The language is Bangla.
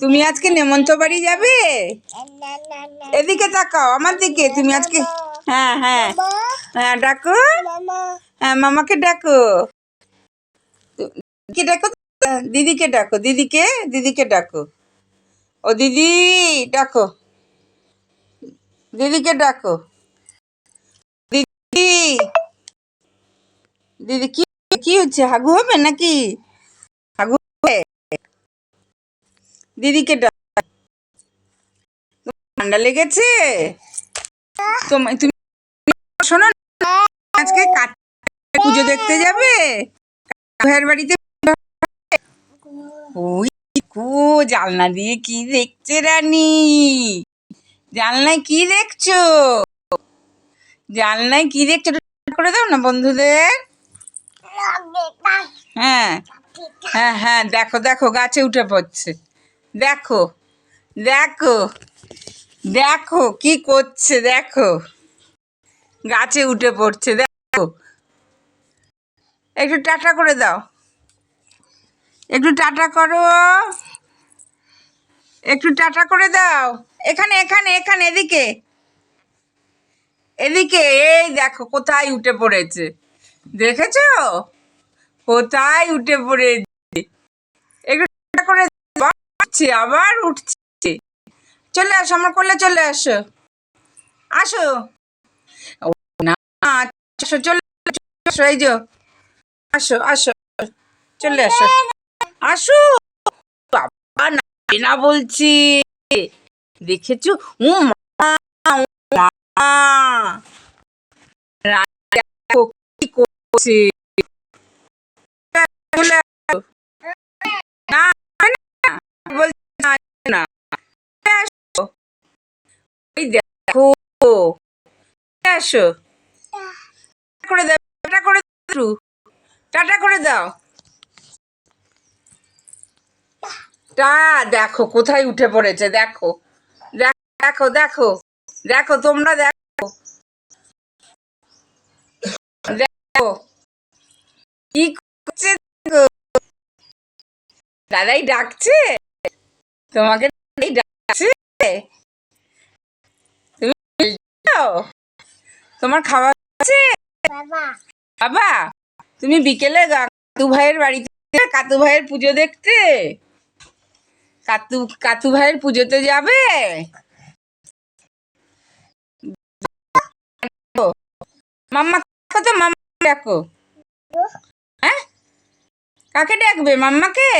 তুমি আজকে নেমন্ত বাড়ি যাবে? এদিকে তাকাও, আমার দিকে, তুমি আজকে হ্যাঁ হ্যাঁ। হ্যাঁ ডাকো। হ্যাঁ মামাকে ডাকো। কে ডাকো দিদিকে ডাকো, দিদিকে দিদিকে ডাকো। ও দিদি, ডাকো। দিদিকে ডাকো। দিদি। দিদি, কি কি হচ্ছে? হাগু হবে নাকি হাগু হবে দিদিকে ঠান্ডা লেগেছে? তুমি শোনো আজকে পুজো দেখতে যাবে? ভাইয়ের বাড়িতে ওই কো জানলা দিয়ে কি দেখছে রানী? জানলায় কি দেখছ? জানলায় কি দেখছ করে দাও না বন্ধুদের? হ্যাঁ হ্যাঁ হ্যাঁ দেখো দেখো গাছে উঠে পড়ছে। দেখো দেখো দেখো কি করছে, দেখো। গাছে উঠে পড়ছে, দেখো। একটু টাটা করে দাও। একটু টাটা করো। একটু টাটা করে দাও। এখানে এখানে এখানে, এদিকে। এদিকে, এই দেখো, কোথায় উঠে পড়েছে। দেখেছ? কোথায় উঠে পড়েছে একটু টাটা করে দাও। উঠছে, আবার উঠছে। চলে আসো, আমার কোলে চলে আসো। আসো। না, আসো, চলে আসো, এই যে। আসো আসো, চলে আসো। আসো। বাবা, না না বলছি। দেখেছ? ও মা কি করছে চলে আসো। না না বলছি না না চলে আসো। ওই দেখো। আসো। করে দাও করে দাও। টাটা করে দাও। দেখো, কোথায় উঠে পড়েছে, দেখো। দেখো দেখো দেখো, তোমরা দেখো। দেখো। কি করছে দাদাই ডাকছে? তোমাকে ডাকছে? তোমার খাওয়া আছে? বাবা। তুমি বিকেলে কাতু ভাইয়ের বাড়িতে কাতু ভাইয়ের পুজো দেখতে? কাতু কাতু ভাইয়ের পুজোতে যাবে? মাম্মা তো মাম্মা ডাকো। হ্যাঁ? কাকে ডাকবে মাম্মাকে?